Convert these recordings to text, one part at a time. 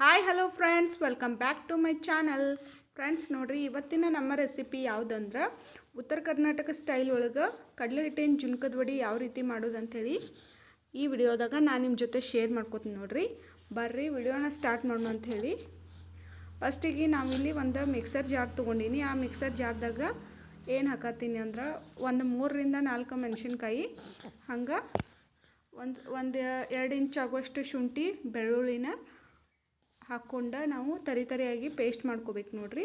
Hi hello friends welcome back to my channel friends ನೋಡ್ರಿ, ಇವತ್ತಿನ ನಮ್ಮ ರೆಸಿಪಿ ಯಾವುದಂದ್ರೆ ಉತ್ತರ ಕರ್ನಾಟಕ ಸ್ಟೈಲ್ ಒಳಗೆ ಕಡಲೆ ಹಿಟ್ಟಿನ ಜುನ್ಕದ ವಡಿ ಯಾವ ರೀತಿ ಮಾಡೋದು ಅಂಥೇಳಿ ಈ ವಿಡಿಯೋದಾಗ ನಾನು ನಿಮ್ಮ ಜೊತೆ ಶೇರ್ ಮಾಡ್ಕೊತೀನಿ ನೋಡ್ರಿ. ಬರ್ರಿ, ವಿಡಿಯೋನ ಸ್ಟಾರ್ಟ್ ಮಾಡೋಣ ಅಂಥೇಳಿ. ಫಸ್ಟಿಗೆ ನಾವಿಲ್ಲಿ ಒಂದು ಮಿಕ್ಸರ್ ಜಾರ್ ತೊಗೊಂಡಿನಿ. ಆ ಮಿಕ್ಸರ್ ಜಾರ್ದಾಗ ಏನು ಹಾಕತ್ತೀನಿ ಅಂದ್ರೆ ಒಂದು ಮೂರರಿಂದ ನಾಲ್ಕು ಮೆಣಸಿನ್ಕಾಯಿ, ಹಂಗೆ ಒಂದು ಒಂದು, ಎರಡು ಇಂಚ್ ಆಗುವಷ್ಟು ಶುಂಠಿ, ಬೆಳ್ಳುಳ್ಳಿನ ಹಾಕ್ಕೊಂಡು ನಾವು ತರಿ ತರಿಯಾಗಿ ಪೇಸ್ಟ್ ಮಾಡ್ಕೋಬೇಕು ನೋಡ್ರಿ.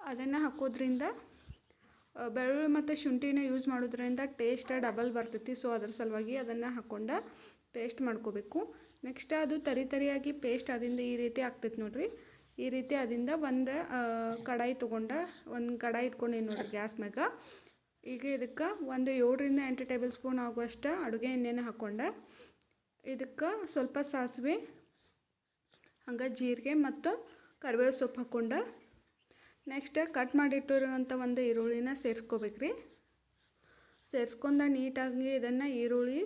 ಅದನ್ನು ಹಾಕೋದ್ರಿಂದ ಬೆಳ್ಳುಳ್ಳಿ ಮತ್ತು ಶುಂಠಿನ ಯೂಸ್ ಮಾಡೋದ್ರಿಂದ ಟೇಸ್ಟ್ ಡಬಲ್ ಬರ್ತೈತಿ. ಸೊ ಅದ್ರ ಸಲುವಾಗಿ ಅದನ್ನು ಹಾಕ್ಕೊಂಡು ಪೇಸ್ಟ್ ಮಾಡ್ಕೋಬೇಕು. ನೆಕ್ಸ್ಟ್ ಅದು ತರಿ ತರಿಯಾಗಿ ಪೇಸ್ಟ್ ಅದರಿಂದ ಈ ರೀತಿ ಆಗ್ತೈತಿ ನೋಡ್ರಿ. ಈ ರೀತಿ ಅದಿಂದ ಒಂದು ಕಡಾಯಿ ತೊಗೊಂಡು, ಒಂದು ಕಡಾಯಿ ಇಟ್ಕೊಂಡೇನು ನೋಡ್ರಿ ಗ್ಯಾಸ್ ಮ್ಯಾಗ. ಈಗ ಇದಕ್ಕೆ ಒಂದು ಏಳರಿಂದ ಎಂಟು ಟೇಬಲ್ ಸ್ಪೂನ್ ಆಗುವಷ್ಟು ಅಡುಗೆ ಎಣ್ಣೆನ ಹಾಕ್ಕೊಂಡು ಇದಕ್ಕೆ ಸ್ವಲ್ಪ ಸಾಸಿವೆ, ಹಂಗೆ ಜೀರಿಗೆ ಮತ್ತು ಕರಿಬೇವು ಸೊಪ್ಪು ಹಾಕ್ಕೊಂಡು ನೆಕ್ಸ್ಟ್ ಕಟ್ ಮಾಡಿಟ್ಟಿರುವಂಥ ಒಂದು ಈರುಳ್ಳಿನ ಸೇರಿಸ್ಕೋಬೇಕ್ರಿ. ಸೇರಿಸ್ಕೊಂಡು ನೀಟಾಗಿ ಇದನ್ನು ಈರುಳ್ಳಿ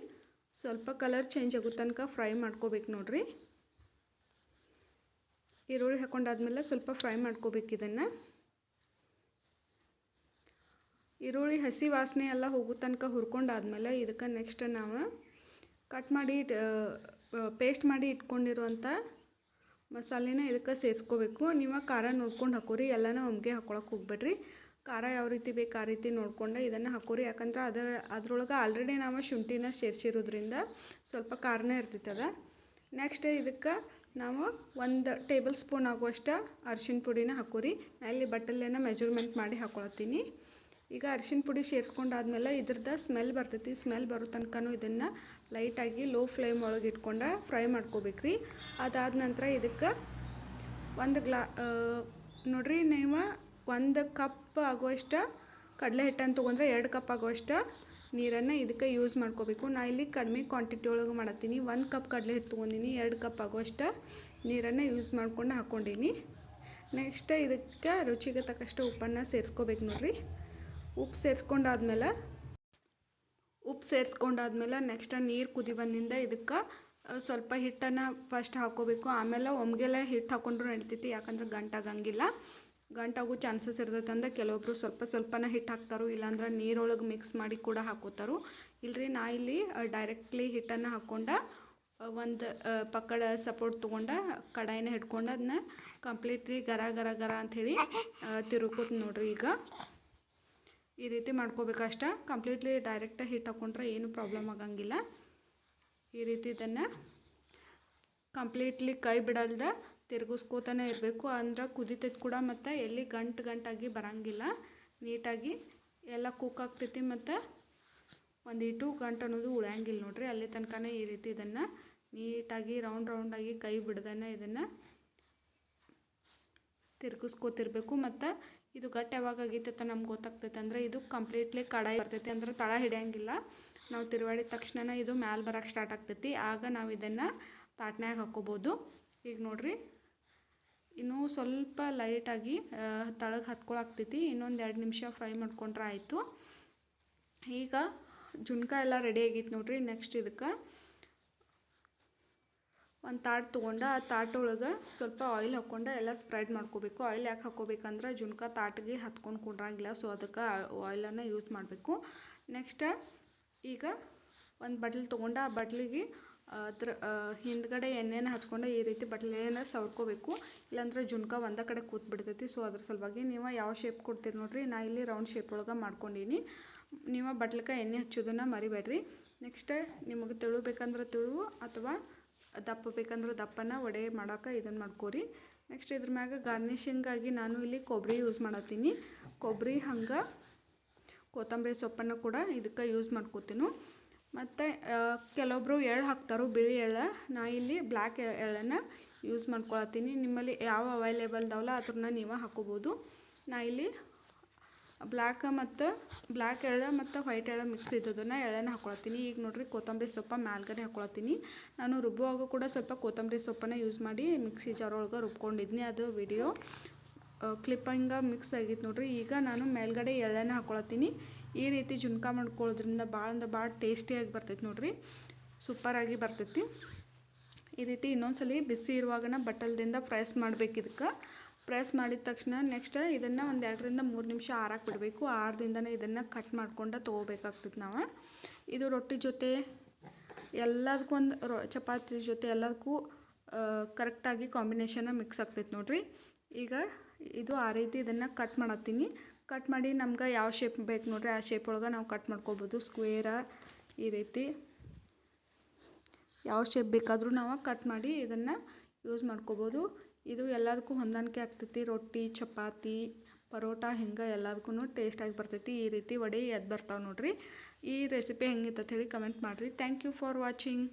ಸ್ವಲ್ಪ ಕಲರ್ ಚೇಂಜ್ ಆಗೋ ತನಕ ಫ್ರೈ ಮಾಡ್ಕೋಬೇಕು ನೋಡ್ರಿ. ಈರುಳ್ಳಿ ಹಾಕೊಂಡಾದ್ಮೇಲೆ ಸ್ವಲ್ಪ ಫ್ರೈ ಮಾಡ್ಕೋಬೇಕು ಇದನ್ನು. ಈರುಳ್ಳಿ ಹಸಿ ವಾಸನೆ ಎಲ್ಲ ಹೋಗೋ ತನಕ ಹುರ್ಕೊಂಡಾದ್ಮೇಲೆ ಇದಕ್ಕೆ ನೆಕ್ಸ್ಟ್ ನಾವು ಕಟ್ ಮಾಡಿ ಪೇಸ್ಟ್ ಮಾಡಿ ಇಟ್ಕೊಂಡಿರುವಂಥ ಮಸಾಲೆನ ಇದಕ್ಕೆ ಸೇರಿಸ್ಕೋಬೇಕು. ನೀವು ಖಾರ ನೋಡ್ಕೊಂಡು ಹಾಕೋರಿ, ಎಲ್ಲನೂ ಒಮ್ಗೆ ಹಾಕೊಳಕ್ಕೆ ಹೋಗ್ಬೇಡ್ರಿ. ಖಾರ ಯಾವ ರೀತಿ ಬೇಕು ಆ ರೀತಿ ನೋಡ್ಕೊಂಡು ಇದನ್ನು ಹಾಕೋರಿ. ಯಾಕಂದ್ರೆ ಅದ, ಅದ್ರೊಳಗೆ ಆಲ್ರೆಡಿ ನಾವು ಶುಂಠಿನ ಸೇರಿಸಿರೋದ್ರಿಂದ ಸ್ವಲ್ಪ ಖಾರನೇ ಇರ್ತೈತೆ ಅದ. ನೆಕ್ಸ್ಟ್ ಇದಕ್ಕೆ ನಾವು ಒಂದು ಟೇಬಲ್ ಸ್ಪೂನ್ ಆಗುವಷ್ಟು ಅರ್ಶಿನ ಪುಡಿನ ಹಾಕೋರಿ. ನಾ ಇಲ್ಲಿ ಬಟ್ಟಲೆನ ಮೆಜರ್ಮೆಂಟ್ ಮಾಡಿ ಹಾಕೊಳತ್ತೀನಿ. ಈಗ ಅರಿಶಿನ ಪುಡಿ ಸೇರಿಸ್ಕೊಂಡಾದ್ಮೇಲೆ ಇದ್ರದ್ದು ಸ್ಮೆಲ್ ಬರ್ತೈತಿ ಸ್ಮೆಲ್ ಬರೋ ತನಕನೂ ಇದನ್ನು ಲೈಟಾಗಿ ಲೋ ಫ್ಲೇಮ್ ಒಳಗೆ ಇಟ್ಕೊಂಡು ಫ್ರೈ ಮಾಡ್ಕೋಬೇಕ್ರಿ. ಅದಾದ ನಂತರ ಇದಕ್ಕೆ ಒಂದು ಗ್ಲಾ ನೋಡ್ರಿ ನೀವು ಒಂದು ಕಪ್ ಆಗುವಷ್ಟು ಕಡಲೆ ಹಿಟ್ಟನ್ನು ತೊಗೊಂಡ್ರೆ ಎರಡು ಕಪ್ ಆಗುವಷ್ಟು ನೀರನ್ನು ಇದಕ್ಕೆ ಯೂಸ್ ಮಾಡ್ಕೋಬೇಕು. ನಾ ಇಲ್ಲಿ ಕಡಿಮೆ ಕ್ವಾಂಟಿಟಿ ಒಳಗೆ ಮಾಡತ್ತೀನಿ. ಒಂದು ಕಪ್ ಕಡಲೆ ಹಿಟ್ಟು ತೊಗೊಂಡಿನಿ, ಎರಡು ಕಪ್ ಆಗುವಷ್ಟು ನೀರನ್ನು ಯೂಸ್ ಮಾಡ್ಕೊಂಡು ಹಾಕ್ಕೊಂಡೀನಿ ನೆಕ್ಸ್ಟ್ ಇದಕ್ಕೆ ರುಚಿಗೆ ತಕ್ಕಷ್ಟು ಉಪ್ಪನ್ನು ಸೇರಿಸ್ಕೋಬೇಕು ನೋಡ್ರಿ. ಉಪ್ಪು ಸೇರಿಸ್ಕೊಂಡಾದ್ಮೇಲೆ ಉಪ್ಪು ಸೇರಿಸ್ಕೊಂಡಾದ್ಮೇಲೆ ನೆಕ್ಸ್ಟ್ ನೀರು ಕುದಿ ಬಂದಿಂದ ಇದಕ್ಕೆ ಸ್ವಲ್ಪ ಹಿಟ್ಟನ್ನು ಫಸ್ಟ್ ಹಾಕೋಬೇಕು. ಆಮೇಲೆ ಒಮ್ಗೆಲೆ ಹಿಟ್ಟು ಹಾಕೊಂಡ್ರು ನಡಿತೈತಿ, ಯಾಕಂದ್ರೆ ಗಂಟಾಗಂಗಿಲ್ಲ ಗಂಟಾಗೋ ಚಾನ್ಸಸ್ ಇರ್ತೈತೆ ಅಂದ್ರೆ ಕೆಲವೊಬ್ರು ಸ್ವಲ್ಪ ಸ್ವಲ್ಪನ ಹಿಟ್ಟು ಹಾಕ್ತಾರೋ, ಇಲ್ಲಾಂದ್ರೆ ನೀರೊಳಗೆ ಮಿಕ್ಸ್ ಮಾಡಿ ಕೂಡ ಹಾಕೋತಾರೋ. ಇಲ್ರಿ, ನಾ ಇಲ್ಲಿ ಡೈರೆಕ್ಟ್ಲಿ ಹಿಟ್ಟನ್ನು ಹಾಕ್ಕೊಂಡ ಒಂದು ಪಕ್ಕಡ ಸಪೋರ್ಟ್ ತೊಗೊಂಡ, ಕಡಾಯಿನ ಹಿಡ್ಕೊಂಡು ಅದನ್ನ ಕಂಪ್ಲೀಟ್ಲಿ ಗರ ಗರ ಗರ ಅಂಥೇಳಿ ತಿರುಕೋತ ನೋಡ್ರಿ ಈಗ. ಈ ರೀತಿ ಮಾಡ್ಕೋಬೇಕಷ್ಟ ಕಂಪ್ಲೀಟ್ಲಿ ಡೈರೆಕ್ಟಾಗಿ ಹಿಟ್ಟು ಹಾಕ್ಕೊಂಡ್ರೆ ಏನು ಪ್ರಾಬ್ಲಮ್ ಆಗಂಗಿಲ್ಲ. ಈ ರೀತಿ ಇದನ್ನು ಕಂಪ್ಲೀಟ್ಲಿ ಕೈ ಬಿಡಲ್ದ ತಿರುಗಿಸ್ಕೋತಾನೆ ಇರಬೇಕು. ಅಂದ್ರೆ ಕುದಿತೈತೆ ಕೂಡ ಮತ್ತು ಎಲ್ಲಿ ಗಂಟು ಗಂಟಾಗಿ ಬರಂಗಿಲ್ಲ. ನೀಟಾಗಿ ಎಲ್ಲ ಕುಕ್ ಆಗ್ತೈತಿ ಮತ್ತು ಒಂದು ಇಟು ಗಂಟು ಅನ್ನೋದು ಉಳಿಯಂಗಿಲ್ಲ ನೋಡಿರಿ. ಅಲ್ಲಿ ತನಕನೇ ಈ ರೀತಿ ಇದನ್ನು ನೀಟಾಗಿ ರೌಂಡ್ ರೌಂಡಾಗಿ ಕೈ ಬಿಡ್ದೇ ಇದನ್ನು ತಿರುಗಿಸ್ಕೋತಿರ್ಬೇಕು. ಮತ್ತು ಇದು ಗಟ್ಟಿ ಯಾವಾಗ ಆಗೈತೆ ನಮ್ಗೆ ಗೊತ್ತಾಗ್ತೈತೆ. ಅಂದರೆ ಇದು ಕಂಪ್ಲೀಟ್ಲಿ ಕಡಾಯಿ ಬರ್ತೈತಿ. ಅಂದ್ರೆ ತಳ ಹಿಡಿಯಂಗಿಲ್ಲ. ನಾವು ತಿರುವಾಡಿದ ತಕ್ಷಣ ಇದು ಮ್ಯಾಲೆ ಬರಕ್ಕೆ ಸ್ಟಾರ್ಟ್ ಆಗ್ತೈತಿ. ಆಗ ನಾವು ಇದನ್ನು ತಾಟ್ನ್ಯಾಗ ಹಾಕ್ಕೋಬೋದು ಈಗ ನೋಡ್ರಿ. ಇನ್ನೂ ಸ್ವಲ್ಪ ಲೈಟಾಗಿ ತಳಗೆ ಹತ್ಕೊಳಾಗ್ತೈತಿ ಇನ್ನೊಂದು ಎರಡು ನಿಮಿಷ ಫ್ರೈ ಮಾಡ್ಕೊಂಡ್ರೆ ಆಯಿತು. ಈಗ, ಜುನ್ಕ ಎಲ್ಲ ರೆಡಿ ಆಗೈತೆ ನೋಡ್ರಿ. ನೆಕ್ಸ್ಟ್ ಇದಕ್ಕೆ ಒಂದು ತಾಟ್ ತೊಗೊಂಡು ಆ ತಾಟ್ ಒಳಗೆ ಸ್ವಲ್ಪ ಆಯಿಲ್ ಹಾಕ್ಕೊಂಡು ಎಲ್ಲ ಸ್ಪ್ರೆಡ್ ಮಾಡ್ಕೋಬೇಕು. ಆಯಿಲ್ ಯಾಕೆ ಹಾಕ್ಕೋಬೇಕಂದ್ರೆ ಜುನ್ಕ ತಾಟ್ಗೆ ಹತ್ಕೊಂಡು ಕುಂಡ್ರಂಗಿಲ್ಲ ಸೊ ಅದಕ್ಕೆ ಆಯಿಲನ್ನು ಯೂಸ್ ಮಾಡಬೇಕು. ನೆಕ್ಸ್ಟ್ ಈಗ ಒಂದು ಬಟ್ಲು ತೊಗೊಂಡು ಆ ಬಟ್ಲಿಗೆ ಅದ್ರ ಹಿಂದ್ಗಡೆ ಎಣ್ಣೆನ ಹಚ್ಕೊಂಡು ಈ ರೀತಿ ಬಟ್ಲೆನ ಸವರ್ಕೋಬೇಕು. ಇಲ್ಲಾಂದ್ರೆ ಜುನ್ಕ ಒಂದೇ ಕಡೆ ಕೂತ್ ಬಿಡ್ತೈತಿ ಸೊ ಅದ್ರ ಸಲುವಾಗಿ ನೀವು ಯಾವ ಶೇಪ್ ಕೊಡ್ತೀರಿ ನೋಡ್ರಿ, ನಾ ಇಲ್ಲಿ ರೌಂಡ್ ಶೇಪ್ ಒಳಗೆ ಮಾಡ್ಕೊಂಡೀನಿ. ನೀವು ಬಟ್ಲಕ್ಕೆ ಎಣ್ಣೆ ಹಚ್ಚೋದನ್ನು ಮರಿಬೇಡ್ರಿ. ನೆಕ್ಸ್ಟ್ ನಿಮಗೆ ತಿಳು ಬೇಕಂದ್ರೆ ತಿಳು ಅಥವಾ ದಪ್ಪ ಬೇಕಂದ್ರೆ ದಪ್ಪನ ವಡೆ ಮಾಡೋಕೆ ಇದನ್ನು ಮಾಡ್ಕೋರಿ. ನೆಕ್ಸ್ಟ್ ಇದ್ರ ಮ್ಯಾಗ ಗಾರ್ನಿಷಿಂಗಾಗಿ ನಾನು ಇಲ್ಲಿ ಕೊಬ್ಬರಿ ಯೂಸ್ ಮಾಡತ್ತೀನಿ. ಕೊಬ್ಬರಿ ಹಂಗೆ ಕೊತ್ತಂಬರಿ ಸೊಪ್ಪನ್ನು ಕೂಡ ಇದಕ್ಕೆ ಯೂಸ್ ಮಾಡ್ಕೋತೀನಿ. ಮತ್ತು ಕೆಲವೊಬ್ಬರು ಎಳ್ಳು ಹಾಕ್ತಾರೋ, ಬಿಳಿ ಎಳ್ಳು. ನಾ ಇಲ್ಲಿ ಬ್ಲ್ಯಾಕ್ ಎಳ್ಳನ್ನು ಯೂಸ್ ಮಾಡ್ಕೊಳತ್ತೀನಿ. ನಿಮ್ಮಲ್ಲಿ ಯಾವ ಅವೈಲೇಬಲ್ ಇದಾವಲ್ಲ ಅದ್ರನ್ನ ನೀವು ಹಾಕೋಬೋದು. ನಾ ಇಲ್ಲಿ ಬ್ಲ್ಯಾಕ್ ಮತ್ತು ಬ್ಲ್ಯಾಕ್ ಎಳ್ಳು ಮತ್ತು ವೈಟ್ ಎಳ್ಳು ಮಿಕ್ಸ್ ಇದ್ದದನ್ನು ಎಳ್ಳನ್ನು ಹಾಕೊಳತ್ತೀನಿ. ಈಗ ನೋಡ್ರಿ ಕೊತ್ತಂಬರಿ ಸೊಪ್ಪು ಮ್ಯಾಲ್ಗಡೆ ಹಾಕೊಳತ್ತೀನಿ. ನಾನು ರುಬ್ಬುವಾಗ ಕೂಡ ಸ್ವಲ್ಪ ಕೊತ್ತಂಬರಿ ಸೊಪ್ಪನ್ನು ಯೂಸ್ ಮಾಡಿ ಮಿಕ್ಸಿ ಜಾರ್ ಒಳಗೆ ರುಬ್ಕೊಂಡಿದ್ನಿ ಅದು ವಿಡಿಯೋ ಕ್ಲಿಪ್ಪಂಗ ಮಿಕ್ಸ್ ಆಗಿತ್ತು ನೋಡ್ರಿ. ಈಗ ನಾನು ಮೇಲ್ಗಡೆ ಎಳ್ಳನ್ನು ಹಾಕೊಳತ್ತೀನಿ. ಈ ರೀತಿ ಜುನ್ಕ ಮಾಡ್ಕೊಳ್ಳೋದ್ರಿಂದ ಭಾಳ ಅಂದ್ರೆ ಭಾಳ ಟೇಸ್ಟಿಯಾಗಿ ಬರ್ತೈತೆ ನೋಡ್ರಿ. ಸೂಪರಾಗಿ ಬರ್ತೈತಿ. ಈ ರೀತಿ ಇನ್ನೊಂದ್ಸಲಿ ಬಿಸಿ ಇರುವಾಗನ ಬಟ್ಟಲ್ದಿಂದ ಪ್ರೆಸ್ ಮಾಡ್ಬೇಕು ಇದಕ್ಕೆ. ಪ್ರೆಸ್ ಮಾಡಿದ ತಕ್ಷಣ ನೆಕ್ಸ್ಟ್ ಇದನ್ನು ಒಂದು ಎರಡರಿಂದ ಮೂರು ನಿಮಿಷ ಆರಕ್ಕೆ ಬಿಡಬೇಕು. ಆರದಿಂದನೇ ಇದನ್ನು ಕಟ್ ಮಾಡ್ಕೊಂಡು ತೊಗೋಬೇಕಾಗ್ತದೆ ನಾವು. ಇದು ರೊಟ್ಟಿ ಜೊತೆ ಎಲ್ಲದಕ್ಕೂ ಒಂದು ರೊ, ಚಪಾತಿ ಜೊತೆ ಎಲ್ಲದಕ್ಕೂ ಕರೆಕ್ಟಾಗಿ ಕಾಂಬಿನೇಷನ್ ಮಿಕ್ಸ್ ಆಗ್ತೈತೆ ನೋಡಿರಿ. ಈಗ ಇದು ಆ ರೀತಿ ಇದನ್ನು ಕಟ್ ಮಾಡತ್ತೀನಿ. ಕಟ್ ಮಾಡಿ ನಮ್ಗೆ ಯಾವ ಶೇಪ್ ಬೇಕು ನೋಡಿರಿ, ಆ ಶೇಪ್ ಒಳಗೆ ನಾವು ಕಟ್ ಮಾಡ್ಕೊಬೋದು. ಸ್ಕ್ವೇರ ಈ ರೀತಿ. ಯಾವ ಶೇಪ್ ಬೇಕಾದರೂ ನಾವು ಕಟ್ ಮಾಡಿ ಇದನ್ನು ಯೂಸ್ ಮಾಡ್ಕೋಬೋದು. ಇದು ಎಲ್ಲದಕ್ಕೂ ಹೊಂದಾಣಿಕೆ ಆಗ್ತೈತಿ. ರೊಟ್ಟಿ, ಚಪಾತಿ, ಪರೋಟ ಹಿಂಗೆ ಎಲ್ಲದಕ್ಕೂ ಟೇಸ್ಟಾಗಿ ಬರ್ತೈತಿ. ಈ ರೀತಿ ವಡೆ ಎದ್ದು ಬರ್ತಾವೆ ನೋಡಿರಿ. ಈ ರೆಸಿಪಿ ಹೆಂಗಿತ್ತು ಅಂತ ಹೇಳಿ ಕಮೆಂಟ್ ಮಾಡಿರಿ. Thank you for watching